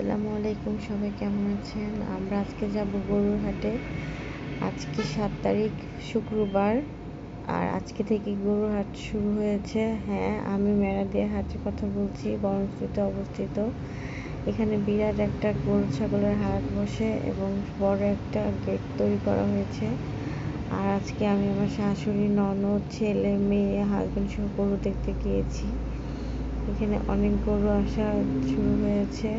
আসসালামু আলাইকুম, সবাই কেমন আছেন? আমরা আজকে যাব গরুর হাটে আজকে সাত তারিখ, শুক্রবার। আর আজকে থেকে গরুর হাট শুরু হয়েছে। হ্যাঁ আমি মেরাদিয়া হাটের কথা বলছি বরংস্তিতে অবস্থিত। এখানে বিরাট একটা গরু ছাগলের হাট বসে এবং বড় একটা গেট তৈরি করা হয়েছে। আর আজকে আমি আমার শাশুড়ি, ননদ, ছেলে, মেয়ে হাজব্যান্ড সহ গরু দেখতে গিয়েছি। এখানে অনেক গরু আসা শুরু হয়েছে।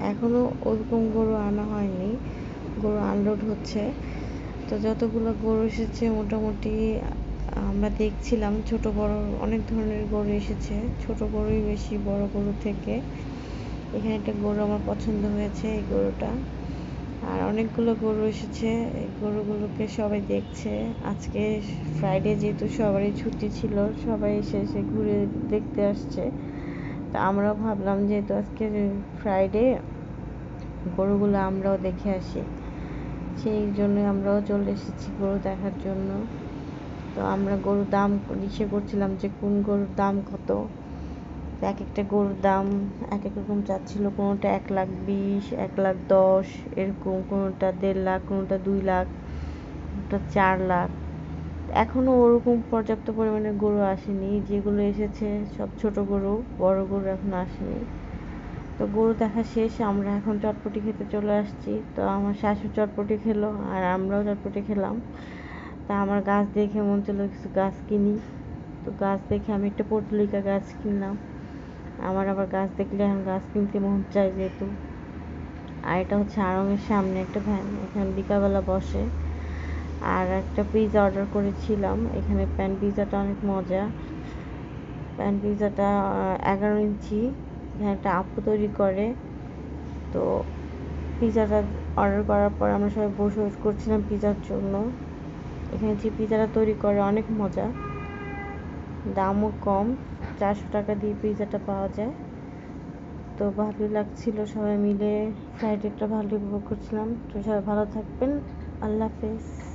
এখনও ওরকম গরু আনা হয়নি। গরু আনলোড হচ্ছে। তো যতগুলো গরু এসেছে, মোটামুটি আমরা দেখছিলাম ছোট বড় অনেক ধরনের গরু এসেছে। ছোট গরুই বেশি, বড় গরু থেকে। এখানে একটা গরু আমার পছন্দ হয়েছে, এই গরুটা। আর অনেকগুলো গরু এসেছে, এই গরুগুলোকে সবাই দেখছে। আজকে ফ্রাইডে যেহেতু সবারই ছুটি ছিল, সবাই এসে এসে ঘুরে দেখতে আসছে। তা আমরাও ভাবলাম যেহেতু আজকে ফ্রাইডে গরুগুলো আমরাও দেখে আসি। সেই জন্য আমরাও চলে এসেছি গরু দেখার জন্য। তো আমরা গরুর দাম ইসে করছিলাম যে কোন গরুর দাম কত। এক একটা গরুর দাম এক এক রকম চাচ্ছিল কোনোটা এক লাখ বিশ, এক লাখ দশ, এরকম, কোনোটা দেড় লাখ, কোনোটা দুই লাখ, কোনোটা চার লাখ। এখনও ওরকম পর্যাপ্ত পরিমাণে গরু আসেনি। যেগুলো এসেছে, সব ছোট গরু, বড় গরু এখন আসেনি। তো গরু দেখা শেষ, আমরা এখন চটপটি খেতে চলে আসছি। তো আমার শাশু চটপটি খেলো আর আমরাও চটপটি খেলাম। তা আমার গাছ দেখে মন চলো কিছু গাছ কিনি। তো গাছ দেখে আমি একটা পটলিকা গাছ কিনলাম। আমার আবার গাছ দেখলে এখন গাছ কিনতে মন চায় যেহেতু। আর এটা হচ্ছে আড়ঙের সামনে একটা ভ্যান, এখানে বিকালবেলা বসে। আর একটা পিৎজা অর্ডার করেছিলাম। এখানে প্যান পিৎজাটা অনেক মজা। প্যান পিৎজাটা এগারো ইঞ্চি। এখানে একটা আপু তৈরি করে। তো পিৎজাটা অর্ডার করার পর আমরা সবাই বসে ওয়েট করছিলাম পিৎজার জন্য। এখানে যে পিৎজাটা তৈরি করে, অনেক মজা। দামও কম। চারশো টাকা দিয়ে পিৎজাটা পাওয়া যায়। তো ভালোই লাগছিল সবাই মিলে। ফ্রাইডেটা ভালো উপভোগ করছিলাম। তো সবাই ভালো থাকবেন। আল্লাহ হাফেজ।